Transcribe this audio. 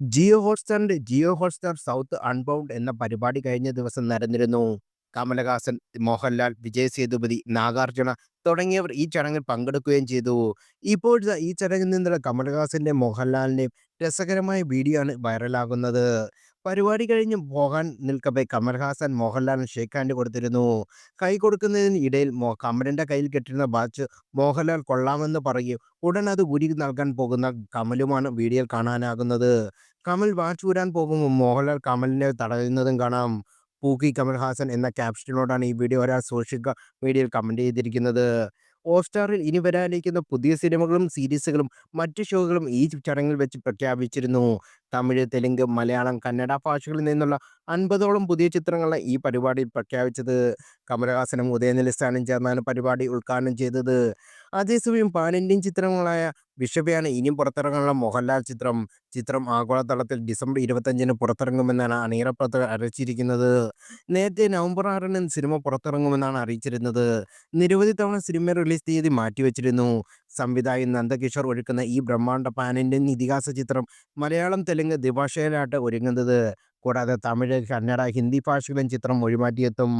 ജിയോ ഹോട്ട്സ്റ്റാറിന്റെ Jio Hotstar south unbound എന്ന പരിപാടി കഴിഞ്ഞ ദിവസം നടന്നിരുന്നു. കമലഹാസൻ, മോഹൻലാൽ, വിജയ് സേതുപതി, നാഗാർജുന തുടങ്ങിയവർ ഈ ചടങ്ങിൽ പങ്കെടുക്കുകയും ചെയ്തു. ഇപ്പോൾ ഈ ചടങ്ങിൽ നിന്നുള്ള കമലഹാസന്റെ മോഹൻലാലിന്റെയും രസകരമായ വീഡിയോ ആണ് വൈറലാകുന്നത്. പരിപാടി കഴിഞ്ഞ് പോകാൻ നിൽക്കവെ കമൽഹാസൻ മോഹൻലാലിന് ഷേക്ക് ഹാൻഡ് കൊടുത്തിരുന്നു. കൈ കൊടുക്കുന്നതിന് ഇടയിൽ മോ കമലിന്റെ കയ്യിൽ കെട്ടിരുന്ന ബാച്ച് മോഹൻലാൽ കൊള്ളാമെന്ന് പറയും ഉടൻ അത് ഉരി നൽകാൻ പോകുന്ന കമലുമാണ് വീഡിയോയിൽ കാണാനാകുന്നത്. കമൽ വാച്ച് ഊരാൻ പോകുമ്പോൾ മോഹൻലാൽ കമലിനെ തടയുന്നതും കാണാം. "പൂക്കി കമൽഹാസൻ" എന്ന ക്യാപ്ഷനോടാണ് ഈ വീഡിയോ ഒരാൾ സോഷ്യൽ മീഡിയയിൽ കമന്റ് ചെയ്തിരിക്കുന്നത്. ഹോട്ട്‌സ്റ്റാറിൽ ഇനി വരാനിരിക്കുന്ന പുതിയ സിനിമകളും സീരീസുകളും മറ്റ് ഷോകളും ഈ ചടങ്ങിൽ വെച്ച് പ്രഖ്യാപിച്ചിരുന്നു. തമിഴ്, തെലുങ്ക്, മലയാളം, കന്നഡ ഭാഷകളിൽ നിന്നുള്ള അൻപതോളം പുതിയ ചിത്രങ്ങളെ ഈ പരിപാടിയിൽ പ്രഖ്യാപിച്ചത്. കമലഹാസനും ഉദയനിധി ചേർന്നാണ് പരിപാടി ഉദ്ഘാടനം ചെയ്തത്. അതേസമയം പാൻ ഇന്ത്യൻ ചിത്രങ്ങളായ വിഷവയാണ് ഇനിയും പുറത്തിറങ്ങാനുള്ള മോഹൻലാൽ ചിത്രം. ചിത്രം ആഗോളതലത്തിൽ ഡിസംബർ ഇരുപത്തഞ്ചിന് പുറത്തിറങ്ങുമെന്നാണ് അണിയറ പ്രവർത്തകർ അറിയിച്ചിരിക്കുന്നത്. നേരത്തെ നവംബർ ആറിന് സിനിമ പുറത്തിറങ്ങുമെന്നാണ് അറിയിച്ചിരുന്നത്. നിരവധി തവണ സിനിമ റിലീസ് തീയതി മാറ്റിവച്ചിരുന്നു. സംവിധായകൻ നന്ദകിഷോർ ഒരുക്കുന്ന ഈ ബ്രഹ്മാണ്ഡ ഇന്ത്യൻ ഇതിഹാസ ചിത്രം മലയാളം, തെലുങ്ക് ദ്വിഭാഷയിലാട്ട് ഒരുങ്ങുന്നത്. കൂടാതെ തമിഴ്, കന്നഡ, ഹിന്ദി ഭാഷകളും ചിത്രം മൊഴിമാറ്റിയെത്തും.